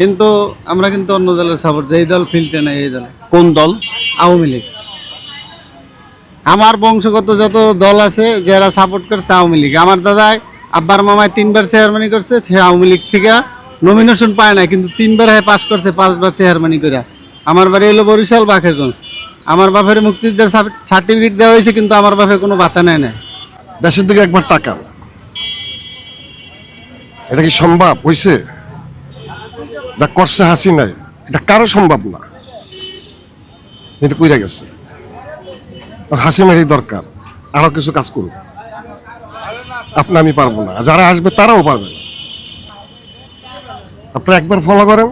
কিন্তু আমরা কিন্তু অন্য দলের সাপোর্ট যেই দল ফিল্টে নেই এই দল। কোন দল? আওয়ামী লীগ। আমার বংশগত যত দল আছে যারা সাপোর্ট করছে আওয়ামী লীগ। আমার দাদাই আব্বার মামায় তিনবার চেয়ারম্যানি করছে সে আওয়ামী লীগ থেকে নমিনেশন পায় না কিন্তু তিনবার হ্যাঁ পাস করছে পাঁচবার চেয়ারম্যানি করে আমার বাড়ি হলো বরিশাল বাখেরগঞ্জ আমার বাপের মুক্তিযুদ্ধের সার্টিফিকেট দেওয়া হয়েছে কিন্তু আমার বাপে কোনো বাতা নেয় না দেশের দিকে একবার টাকা এটা কি সম্ভব হয়েছে যা করছে হাসি নাই। এটা কারও সম্ভব না। এটা কইরা গেছে। হাসি মেরি দরকার। আরও কিছু কাজ করুক। আপনি আমি পারব না। যারা আসবে, তারাও পারবে না। আপনি একবার ফলো করেন।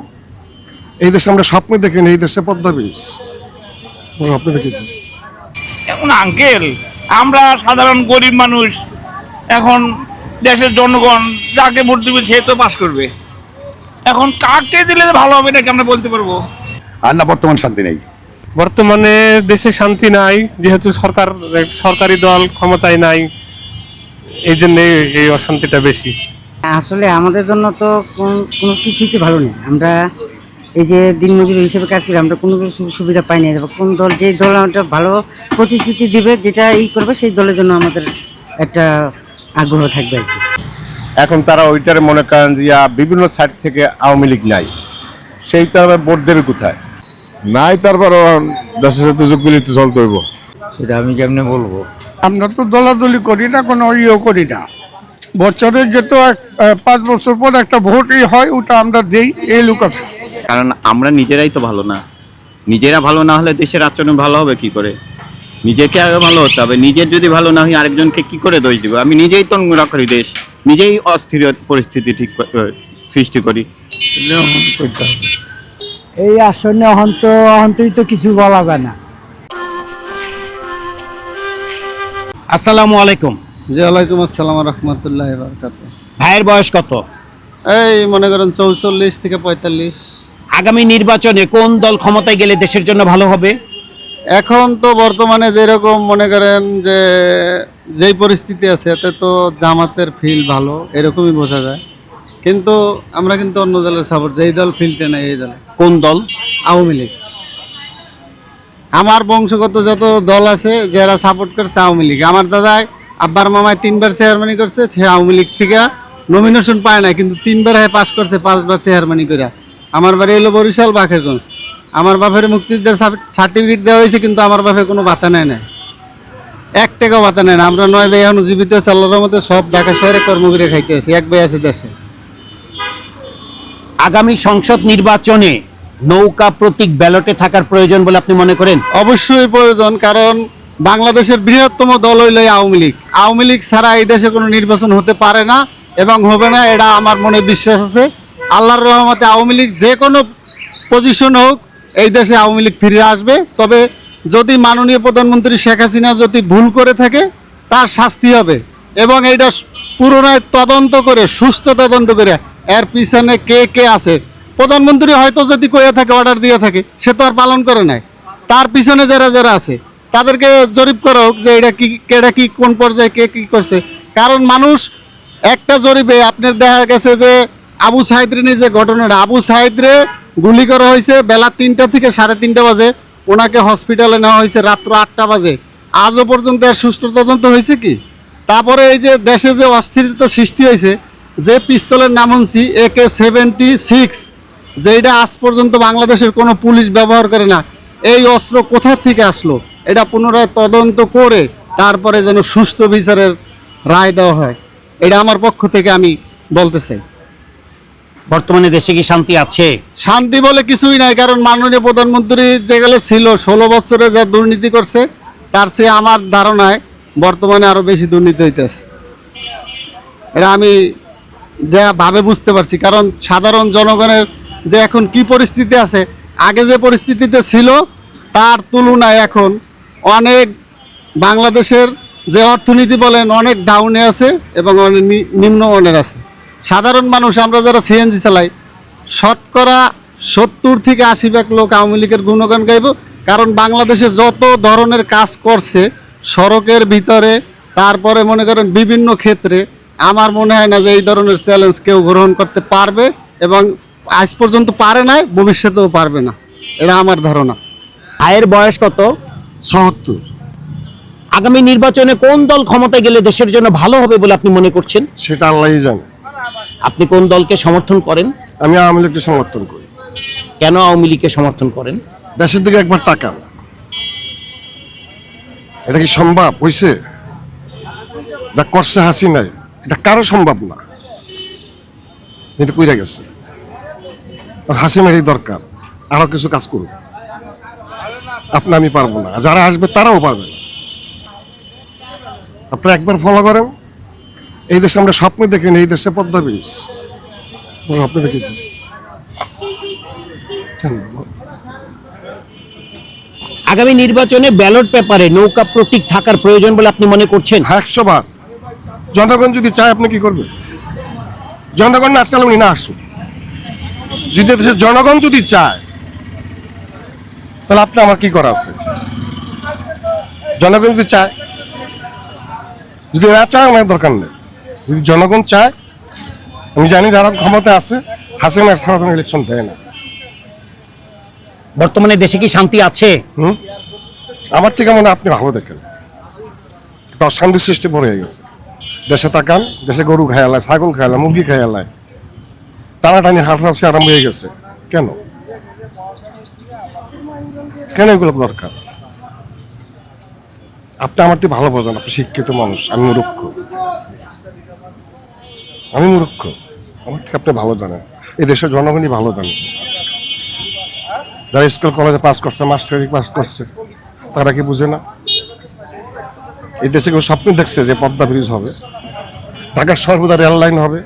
এই দেশে আমরা স্বপ্ন দেখিনি এই দেশে পদ্মা ব্রিজ। স্বপ্ন দেখি এখন আঙ্কেল আমরা সাধারণ গরিব মানুষ। এখন দেশের জনগণ যাকে ভোট দিবে, সে তো পাস করবে। এখন কাকে দিলে ভালো হবে নাকি আমরা বলতে পারব? আর না বর্তমান শান্তি নেই। বর্তমানে দেশে শান্তি নাই যেহেতু সরকার সরকারি দল ক্ষমতায় নাই এই জন্য এই অশান্তিটা বেশি। আসলে আমাদের জন্য তো কোন- কিছুই তো ভালো নেই। আমরা এই যে দিনমজুরি হিসেবে কাজ করি আমরা কোনো কিছু সুবিধা পাই না। কোন দল যে দল আমাদের ভালো প্রতিশ্রুতি দিবে যেটা ই করবে সেই দলের জন্য আমাদের একটা আগ্রহ থাকবে আর কি। এখন তারা ওইটারে মনে করেন যে বিভিন্ন সাইড থেকে আওয়ামী লীগ নাই। সেই তো আবার ভোট দেবে কোথায়? নাই তারপর দেশের সাথে যোগগুলি তো চলতে হইব। সেটা আমি কেমনে বলব? আমরা তো দলাদলি করি না কোনো ইয়ে করি না। বছরের এক- পাঁচ বছর পর একটা ভোটই হয় ওটা আমরা দেই এই লোক কারণ আমরা নিজেরাই তো ভালো না। নিজেরা ভালো না হলে দেশের আচরণ ভালো হবে কি করে? নিজেকে আগে ভালো হতে হবে নিজের যদি ভালো না হয় আরেকজনকে কি করে দোষ দিব? আমি নিজেই তো নোংরা করি দেশ নিজেই অস্থির পরিস্থিতি ঠিক সৃষ্টি করি। এই আসনে অহন্ত অহন্তই তো কিছু বলা যায় না। আসসালামু আলাইকুম। জি ওয়ালাইকুম আসসালাম রহমতুল্লাহ বারকাত ভাইয়ের বয়স কত? এই মনে করেন চৌচল্লিশ থেকে পঁয়তাল্লিশ। আগামী নির্বাচনে কোন দল ক্ষমতায় গেলে দেশের জন্য ভালো হবে? এখন তো বর্তমানে যেরকম মনে করেন যে যেই পরিস্থিতি আছে এতে তো জামাতের ফিল ভালো এরকমই বোঝা যায়। কিন্তু আমরা কিন্তু অন্য দলের সাপোর্ট যেই দল ফিল্টে নেই এই দল। কোন দল? আওয়ামী লীগ। আমার বংশগত যত দল আছে যারা সাপোর্ট করছে আওয়ামী লীগ। আমার দাদাই আব্বার মামায় তিনবার চেয়ারম্যানি করছে সে আওয়ামী লীগ থেকে নমিনেশন পায় না কিন্তু তিনবার হ্যাঁ পাস করছে পাঁচবার চেয়ারম্যানি করে আমার বাড়ি হলো বরিশাল বাখেরগঞ্জ আমার বাপের মুক্তিযুদ্ধের সার্টিফিকেট দেওয়া হয়েছে কিন্তু আমার বাপে কোনো বাতা নেয় না এক টাকাও বাতা নেয় না। আমরা নয় ভাই এখন জীবিত আল্লাহর মতো সব ঢাকা শহরে কর্ম করে খাইতে আছি এক ভাই আছে দেশে। আগামী সংসদ নির্বাচনে নৌকা প্রতীক ব্যালটে থাকার প্রয়োজন বলে আপনি মনে করেন? অবশ্যই প্রয়োজন কারণ বাংলাদেশের বৃহত্তম দল হইল আওয়ামী লীগ। আওয়ামী লীগ ছাড়া এই দেশে কোনো নির্বাচন হতে পারে না এবং হবে না এটা আমার মনে বিশ্বাস আছে। আল্লাহর রহমতে আওয়ামী লীগ যে কোনো পজিশন হোক এই দেশে আওয়ামী লীগ ফিরে আসবে। তবে যদি মাননীয় প্রধানমন্ত্রী শেখ হাসিনা যদি ভুল করে থাকে, তার শাস্তি হবে এবং এইটা পুনরায় তদন্ত করে, সুস্থ তদন্ত করে এর পিছনে কে কে আছে? প্রধানমন্ত্রী হয়তো যদি কইয়া থাকে অর্ডার দিয়ে থাকে, সে তো আর পালন করে নাই। তার পিছনে যারা যারা আছে, তাদেরকে জরিপ করা হোক যে এটা কি এটা কি, কোন পর্যায়ে কে কি করছে। কারণ মানুষ একটা জরিপে আপনার দেখা গেছে যে আবু সাইদরে নিয়ে যে ঘটনাটা, আবু সাইদরে গুলি করা হয়েছে বেলা তিনটা থেকে সাড়ে তিনটা বাজে। ওনাকে হসপিটালে নেওয়া হয়েছে রাত্র আটটা বাজে। আজও পর্যন্ত এর সুষ্ঠু তদন্ত হয়েছে কি? তারপরে এই যে দেশে যে অস্থিরতা সৃষ্টি হয়েছে, যে পিস্তলের নাম হচ্ছে এ কে সেভেন্টি সিক্স যেটা আজ পর্যন্ত বাংলাদেশের কোনো পুলিশ ব্যবহার করে না। এই অস্ত্র কোথা থেকে আসলো? এটা পুনরায় তদন্ত করে তারপরে যেন সুস্থ বিচারের রায় দেওয়া হয়। এটা আমার পক্ষ থেকে আমি বলতে চাই। বর্তমানে দেশে কি শান্তি আছে? শান্তি বলে কিছুই নাই, কারণ মাননীয় প্রধানমন্ত্রী যেগুলো ছিল, ষোলো বছরে যা দুর্নীতি করছে, তার চেয়ে আমার ধারণায় বর্তমানে আরও বেশি দুর্নীতি হইতেছে। এটা আমি যা ভাবে বুঝতে পারছি, কারণ সাধারণ জনগণের যে এখন কি পরিস্থিতি আছে, আগে যে পরিস্থিতিতে ছিল, তার তুলনায় এখন অনেক বাংলাদেশের যে অর্থনীতি বলেন, অনেক ডাউনে আছে এবং অনেক নিম্নমানের আছে। সাধারণ মানুষ আমরা যারা সিএনজি চালাই শতকরা সত্তর থেকে আশি ভাগ লোক আওয়ামী লীগের গুণগান গাইব। কারণ বাংলাদেশে যত ধরনের কাজ করছে সড়কের ভিতরে তারপরে মনে করেন বিভিন্ন ক্ষেত্রে আমার মনে হয় না যে এই ধরনের চ্যালেঞ্জ কেউ গ্রহণ করতে পারবে এবং আজ পর্যন্ত পারে নাই ভবিষ্যতেও পারবে না। এটা আমার ধারণা। ভাইয়ের বয়স কত? সত্তর। আগামী নির্বাচনে কোন দল ক্ষমতায় গেলে দেশের জন্য ভালো হবে বলে আপনি মনে করছেন? সেটা আল্লাহই জানে। আপনি কোন দলকে সমর্থন করেন? আমি আওয়ামী লীগকে সমর্থন করি। কেন আওয়ামী লীগকে সমর্থন করেন? দেশের দিকে একবার তাকান। এটা কি সম্ভব? হয়েছে যা করছে হাসিনাই। এটা কারও সম্ভব না। কিন্তু কইরা গেছে। হাসিনারই দরকার। আরও কিছু কাজ করুক। আপনি আমি পারব না। যারা আসবে তারাও পারবে না। আপনারা একবার ফলো করেন। এই দেশে আমরা স্বপ্ন দেখিনি এই দেশে পদ্মা ব্রিজ। আমরা স্বপ্ন দেখি আগামী নির্বাচনে ব্যালট পেপারে নৌকা প্রতীক থাকার প্রয়োজন বলে আপনি মনে করছেন? একশো বার জনগণ যদি চায় আপনি কি করবেন? জনগণ না আসলে উনি না আসুন যদি দেশের জনগণ যদি চায় তাহলে আপনি আমার কি করা আছে? জনগণ যদি চায় যদি না চায় আমার দরকার নেই। যদি জনগণ চায় আমি জানি যারা ক্ষমতা আছে হাসিনা ছাড়া তুমি ইলেকশন দেয় না। বর্তমানে দেশে কি শান্তি আছে? হুম? আমার থেকে মনে আপনি ভালো দেখেন। একটা অশান্তি সৃষ্টি পড়ে গেছে। দেশে তাকান দেশে গরু খায়ালায় ছাগল খায়ালায় মুরগি খায়ালায় টানাটানি হাঁটাহাসি আরম্ভ হয়ে গেছে। কেন? কেন এগুলো দরকার? আপনি আমার থেকে ভালো বোঝেন আপনি শিক্ষিত মানুষ আমি মূর্খ। আমি মূর্খ। আমার থেকে আপনি ভালো জানেন? এই দেশের জনগণই ভালো জানে। যারা স্কুল, কলেজে পাস করছে মাস্টারি পাস করছে, তারা কি বুঝে না? এই দেশে কেউ স্বপ্ন দেখছে যে পদ্মা ব্রিজ হবে। ঢাকার সর্বদা রেল লাইন হবে।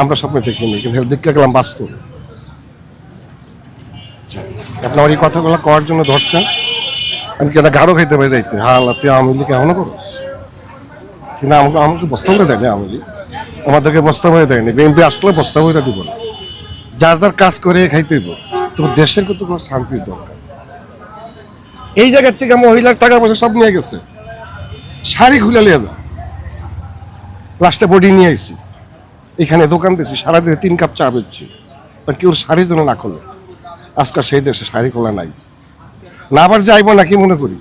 আমরা স্বপ্ন দেখিনি, কিন্তু দেখতে গেলাম বাস্তব। আপনি আমার এই কথাগুলো করার জন্য ধরছেন। আমি কেন গাঢ় খাইতে পারি? যাইতে হ্যাঁ আল্লাহ তুই আওয়ামী লীগ এমনও করো কিন্তু আমাকে আমাকে বস্তা করে দেয়নি আওয়ামী লীগ। আমাদেরকে বস্তা করে দেয়নি। বিএনপি আসলে করে দিব না। যার যার কাজ করে খাই খাইতেইব তবে দেশের কিন্তু কোনো শান্তির দরকার। এই জায়গার থেকে মহিলার টাকা পয়সা সব নিয়ে গেছে। শাড়ি খুলে নিয়ে যা লাস্টে বডি নিয়ে আইছি। এখানে দোকান দিয়েছি, সারাদিনে তিন কাপ চা বেচছি। তা কেউ শাড়ির জন্য না খোলে। আজকাল সেই দেশে শাড়ি খোলা নাই। না আবার যাইব না কি মনে করি?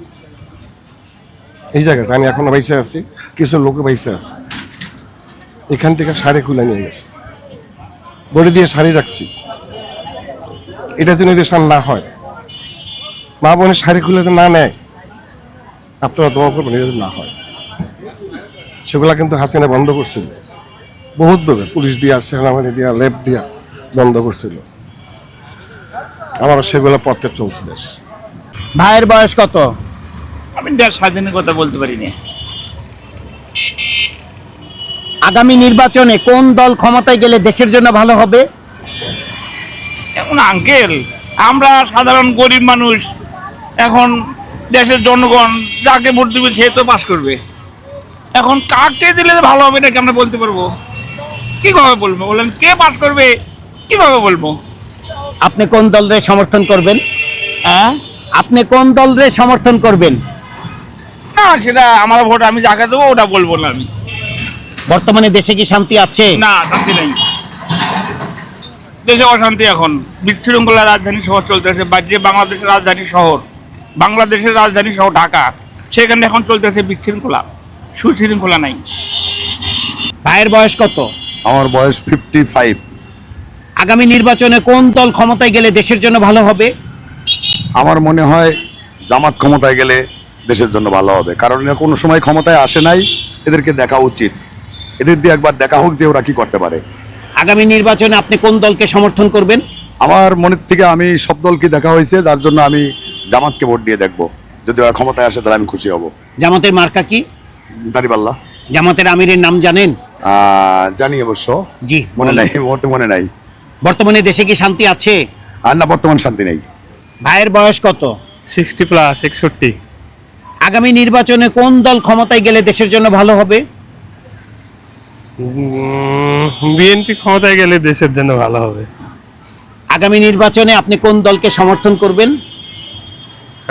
এই জায়গাটা আমি এখনও বাইসে আছি। কিছু লোক বাইসে আছে। এখান থেকে শাড়ি খুলে নিয়ে গেছে। বডি দিয়ে শাড়ি রাখছি। এটা যেন এদের সামনে না হয় মা বোনের শাড়ি খুলে যদি না নেয় আপনারা দোয়া করবেন এটা যেন না হয়। সেগুলা কিন্তু হাসিনা বন্ধ করছিল। বহুত ভাবে পুলিশ দিয়া সেনাবাহিনী দিয়া লেপ দিয়া বন্ধ করছিল। আমার সেগুলো পথে চলছে দেশ। ভাইয়ের বয়স কত? আমি দেশ স্বাধীনের কথা বলতে পারি না আগামী নির্বাচনে কোন দল ক্ষমতায় গেলে দেশের জন্য ভালো হবে? এখন আঙ্কেল আমরা সাধারণ গরিব মানুষ এখন দেশের জনগণ যাকে ভোট দিবে সে তো পাস করবে। এখন কাকে দিলে ভালো হবে এটা আমরা বলতে পারব? কীভাবে বলব? বললেন কে পাস করবে? কীভাবে বলব? আপনি কোন দলের সমর্থন করবেন? হ্যাঁ? আপনি কোন দলের সমর্থন করবেন? না সেটা আমার ভোট আমি যাকে দেবো ওটা বলব না আমি। বর্তমানে দেশে কি শান্তি আছে? না শান্তি নেই। দেশে অশান্তি এখন। বিশৃঙ্খলা রাজধানী শহর চলতেছে বা যে বাংলাদেশের রাজধানী শহর। বাংলাদেশের রাজধানী শহর ঢাকা। সেখানে এখন চলতেছে বিশৃঙ্খলা। সুশৃঙ্খলা নাই। ভাইয়ের বয়স কত? আমার বয়স ফিফটি ফাইভ আগামী নির্বাচনে কোন দল ক্ষমতায় গেলে দেশের জন্য ভালো হবে? আমার মনে হয় জামাত ক্ষমতায় গেলে দেশের জন্য ভালো হবে। কারণ এরা কোনো সময় ক্ষমতায় আসে নাই এদেরকে দেখা উচিত। এদের দিয়ে একবার দেখা হোক যে ওরা কি করতে পারে। আগামী নির্বাচনে আপনি কোন দলকে সমর্থন করবেন? আমার মনের থেকে আমি সব দলকে দেখা হয়েছে যার জন্য আমি জামাতকে ভোট দিয়ে দেখব। যদি ওরা ক্ষমতায় আসে তাহলে আমি খুশি হব। জামাতের মার্কা কি? দাঁড়িপাল্লা জামাতের আমিরের নাম জানেন? জানি অবশ্য। জি মনে নাই মুহূর্তে মনে নাই। বর্তমানে দেশে কি শান্তি আছে? আর না বর্তমান শান্তি নেই। ভাইয়ের বয়স কত? সিক্সটি প্লাস একষট্টি। আগামী নির্বাচনে কোন দল ক্ষমতায় গেলে দেশের জন্য ভালো হবে? বিএনপি ক্ষমতায় গেলে দেশের জন্য ভালো হবে। আগামী নির্বাচনে আপনি কোন দলকে সমর্থন করবেন?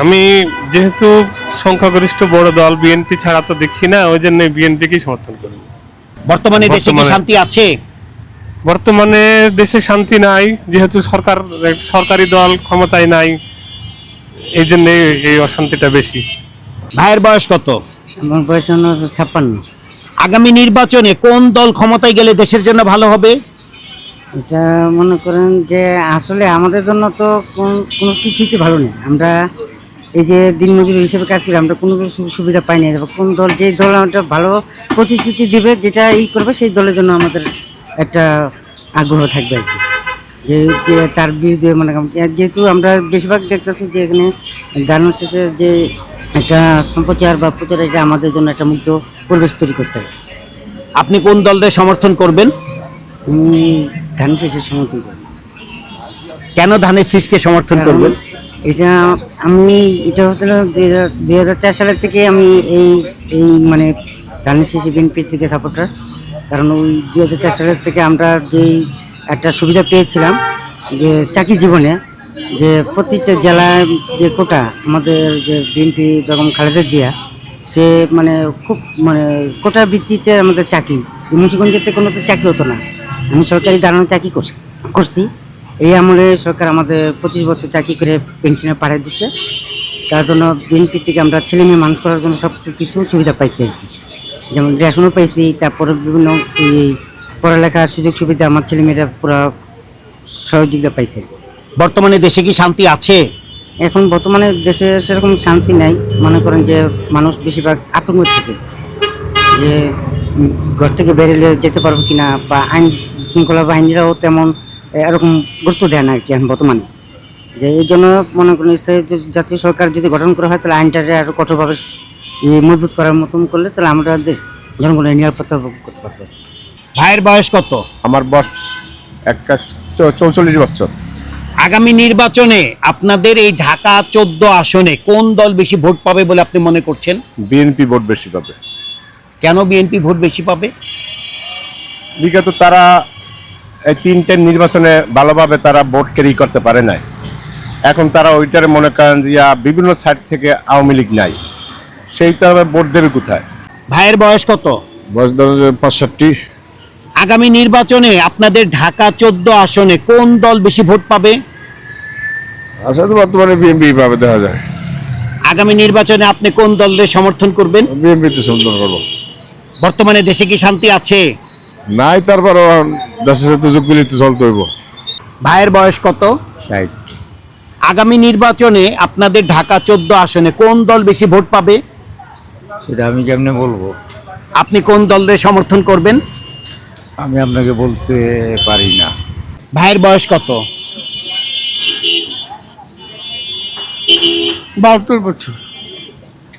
আমি যেহেতু সংখ্যাগরিষ্ঠ বড় দল বিএনপি ছাড়া তো দেখছি না ওই জন্য বিএনপিকেই সমর্থন করি। বর্তমানে দেশে কি শান্তি আছে? বর্তমানে দেশে শান্তি নাই যেহেতু সরকার সরকারি দল ক্ষমতায় নাই এই জন্য এই অশান্তিটা বেশি। ভাইয়ের বয়স কত? আমার বয়স হলো ছাপ্পান্ন। আগামী নির্বাচনে কোন দল ক্ষমতায় গেলে দেশের জন্য ভালো হবে? এটা মনে করেন যে আসলে আমাদের জন্য তো কোন- কিছুই ভালো নেই। আমরা এই যে দিনমজুরি হিসেবে কাজ করি, আমরা কোনো সুবিধা পাই না। কোন দল যে দল আমাদের ভালো প্রতিশ্রুতি দেবে, যেটা ই করবে, সেই দলের জন্য আমাদের একটা আগ্রহ থাকবে আর কি। যে তার বিরুদ্ধে মানে যেহেতু আমরা বেশিরভাগ দেখতেছি যে এখানে দারুণ শেষের যে একটা সম্প্রচার বা প্রচার, এটা আমাদের জন্য একটা মুক্ত পরিবেশ তৈরি করতে হবে আপনি কোন দলের সমর্থন করবেন? ধান শেষের সমর্থন করি। কেন ধানের শীষকে সমর্থন করবেন? এটা আমি এটা হচ্ছিল দুই হাজার চার সালের থেকে আমি এই এই মানে ধানের শেষে বিএনপির থেকে সাপোর্টার কারণ ওই দুই হাজার চার সালের থেকে আমরা যেই একটা সুবিধা পেয়েছিলাম যে চাকরি জীবনে যে প্রত্যেকটা জেলায় যে কোটা আমাদের যে বিএনপি বেগম খালেদা জিয়া সে মানে খুব মানে কোটা ভিত্তিতে আমাদের চাকরি। মুন্সিগঞ্জেতে কোনো তো চাকরি হতো না। আমি সরকারি দাঁড়ানো চাকরি করছি এই আমলে সরকার আমাদের পঁচিশ বছর চাকরি করে পেনশনে পাঠিয়ে দিচ্ছে তার জন্য বিএনপি থেকে আমরা ছেলে মেয়ে মানুষ করার জন্য সব কিছু সুবিধা পাইছি আর কি। যেমন রেশনও পাইছি, তারপরে বিভিন্ন এই পড়ালেখার সুযোগ সুবিধা আমার ছেলে মেয়েরা পুরো সহযোগিতা পাইছে। বর্তমানে দেশে কি শান্তি আছে? এখন বর্তমানে দেশে সেরকম শান্তি নাই। মনে করেন যে মানুষ বেশিরভাগ আতঙ্ক থাকে। যে ঘর থেকে বেরোলে যেতে পারব কিনা বা আইন শৃঙ্খলা বাহিনীরাও তেমন এরকম গুরুত্ব দেয় না আর কি এখন বর্তমানে। যে এই জন্য মনে করেন যে জাতীয় সরকার যদি গঠন করা হয় তাহলে আইনটাকে আরও কঠোরভাবে মজবুত করার মতন করলে তাহলে আমরা দেশ জনগণের নিরাপত্তা ভোগ করতে পারব। ভাইয়ের বয়স কত? আমার বয়স একটা চৌচল্লিশ বছর। আগামী নির্বাচনে আপনাদের এই ঢাকা চোদ্দ আসনে কোন দল বেশি ভোট পাবে বলে আপনি মনে করছেন? বিএনপি ভোট বেশি পাবে। কেন বিএনপি ভোট বেশি পাবে? বিগত তারা এই তিনটে নির্বাচনে ভালোভাবে তারা ভোট ক্যারি করতে পারে নাই। এখন তারা ওইটারে মনে করেন যে বিভিন্ন সাইড থেকে আওয়ামী লীগ নাই। সেই তবে ভোট দেবে কোথায়? ভাইয়ের বয়স কত? বয়স ধরো পঁয়ষট্টি। আগামী নির্বাচনে আপনাদের ঢাকা চোদ্দ আসনে কোন দল বেশি ভোট পাবে? আসলে তো বর্তমানে বিএনপি পাবে দেখা যায়। আগামী নির্বাচনে আপনি কোন দলের সমর্থন করবেন? বিএনপিতে সমর্থন করব। বর্তমানে দেশে কি শান্তি আছে? নাই তারপরও দেশের সাথে যোগ মিলিত চলতে হইব। ভাইয়ের বয়স কত? আগামী নির্বাচনে আপনাদের ঢাকা চোদ্দ আসনে কোন দল বেশি ভোট পাবে? সেটা আমি কেমনে বলব? আপনি কোন দলের সমর্থন করবেন? আমি আপনাকে বলতে পারি না। ভাইয়ের বয়স কত? বাহাত্তর বছর।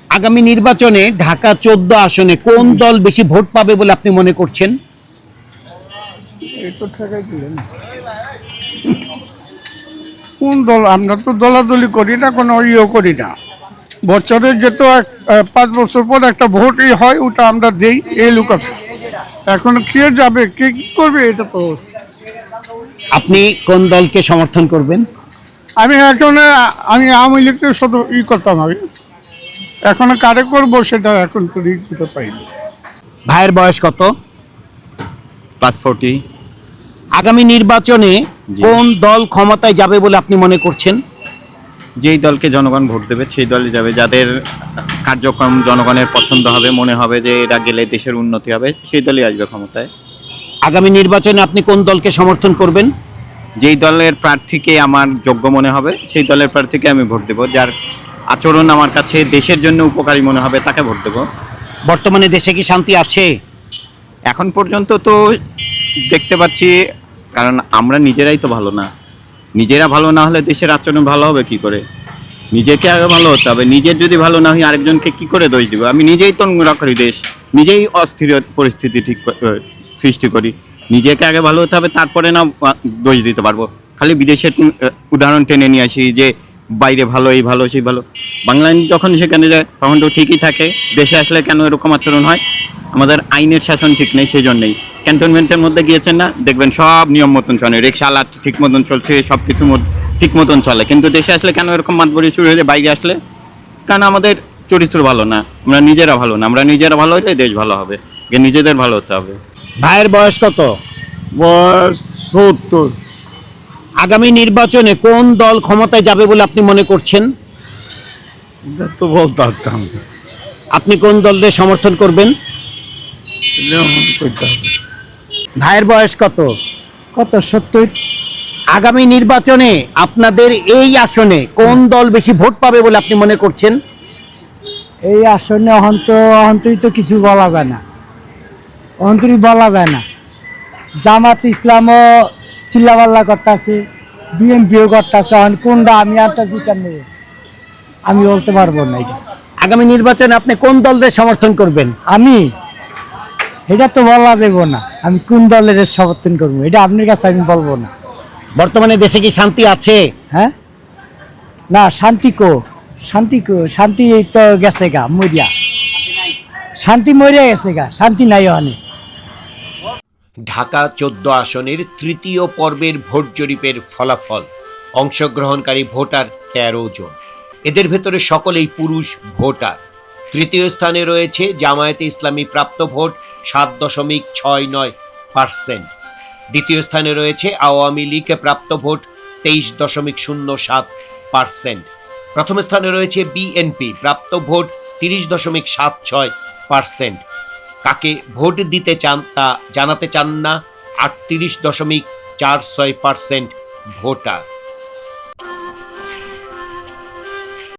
আগামী নির্বাচনে ঢাকা চোদ্দ আসনে কোন দল বেশি ভোট পাবে বলে আপনি মনে করছেন? কোন দল? আমরা তো দলাদলি করি না কোনো ইয়ে করি না। বছরের যেহেতু এক- পাঁচ বছর পর একটা ভোটই হয় ওটা আমরা দেই এই লোক এখন কে যাবে? কে কি করবে এটা তো? আপনি কোন দলকে সমর্থন করবেন? আমি এখন আমি আওয়ামী লীগকে শুধু ই করতাম আমি। এখন কারে করব সেটা এখন তো ই করতে পারিনি ভাইয়ের বয়স কত? প্লাস ফোরটি আগামী নির্বাচনে কোন দল ক্ষমতায় যাবে বলে আপনি মনে করছেন? যেই দলকে জনগণ ভোট দেবে সেই দলে যাবে। যাদের কার্যক্রম জনগণের পছন্দ হবে মনে হবে যে এরা গেলে দেশের উন্নতি হবে সেই দলই আসবে ক্ষমতায়। আগামী নির্বাচনে আপনি কোন দলকে সমর্থন করবেন? যেই দলের প্রার্থীকে আমার যোগ্য মনে হবে সেই দলের প্রার্থীকে আমি ভোট দেবো। যার আচরণ আমার কাছে দেশের জন্য উপকারী মনে হবে তাকে ভোট দেবো। বর্তমানে দেশে কি শান্তি আছে? এখন পর্যন্ত তো দেখতে পাচ্ছি কারণ আমরা নিজেরাই তো ভালো না। নিজেরা ভালো না হলে দেশের আচরণ ভালো হবে কি করে? নিজেকে আগে ভালো হতে হবে, নিজের যদি ভালো না হয় আরেকজনকে কি করে দোষ দিব? আমি নিজেই তো নোংরা করি দেশ, নিজেই অস্থির পরিস্থিতি ঠিক সৃষ্টি করি। নিজেকে আগে ভালো হতে হবে, তারপরে না দোষ দিতে পারব। খালি বিদেশের উদাহরণ টেনে নিয়ে আসি যে বাইরে ভালো এই ভালো সেই ভালো। বাংলাদেশ যখন সেখানে যায় তখন তো ঠিকই থাকে। দেশে আসলে কেন এরকম আচরণ হয়? আমাদের আইনের শাসন ঠিক নেই সেই জন্যই ক্যান্টনমেন্টের মধ্যে গিয়েছেন না? দেখবেন সব নিয়ম মতন চলে। রিক্সা আলাদ ঠিক মতন চলছে সব কিছু মত- ঠিক মতন চলে। কিন্তু দেশে আসলে কেন এরকম মাতবরি শুরু হয়ে যায় বাইরে আসলে? কারণ আমাদের চরিত্র ভালো না। আমরা নিজেরা ভালো না। আমরা নিজেরা ভালো হলে দেশ ভালো হবে। নিজেদের ভালো হতে হবে। ভাইয়ের বয়স কত? বয়স সত্তর। আগামী নির্বাচনে কোন দল ক্ষমতায় যাবে বলে আপনি মনে করছেন? তো বলতে পারতাম আপনি কোন দলের সমর্থন করবেন। ভাইয়ের বয়স কত? কত? সত্তর। আগামী নির্বাচনে আপনাদের এই আসনে কোন দল বেশি ভোট পাবে বলে আপনি মনে করছেন? এই আসনে অহন্ত অহন্তরি তো কিছু বলা যায় না। অহন্তরি বলা যায় না। জামাত ইসলামও চিল্লাপাল্লা করতেছে বিএনপিও করতেছে এখন কোনটা আমি আর আনতেছি কেন আমি বলতে পারব না এটা। আগামী নির্বাচনে আপনি কোন দলের সমর্থন করবেন? আমি? এটা তো বলা যাব না। আমি কোন দলের সমর্থন করব? এটা আপনার কাছে আমি বলব না। বর্তমানে দেশে কি শান্তি আছে? হ্যাঁ? না শান্তি কো? শান্তি কো? শান্তি তো গেছে গা মরিয়া। শান্তি মরিয়া গেছে গা শান্তি নাই ওখানে। ঢাকা চোদ্দ আসনের তৃতীয় পর্বের ভোট জরিপের ফলাফল। অংশগ্রহণকারী ভোটার তেরো জন। এদের ভেতরে সকলেই পুরুষ ভোটার। তৃতীয় স্থানে রয়েছে জামায়াতে ইসলামী প্রাপ্ত ভোট সাত দশমিক ছয় নয় পার্সেন্ট। দ্বিতীয় স্থানে রয়েছে আওয়ামী লীগে প্রাপ্ত ভোট তেইশ দশমিক শূন্য সাত পার্সেন্ট। প্রথম স্থানে রয়েছে বিএনপি প্রাপ্ত ভোট তিরিশ দশমিক সাত ছয় পার্সেন্ট। কাকে ভোট দিতে চান তা জানাতে চান না আটত্রিশ দশমিক চার ছয় পার্সেন্ট ভোটার।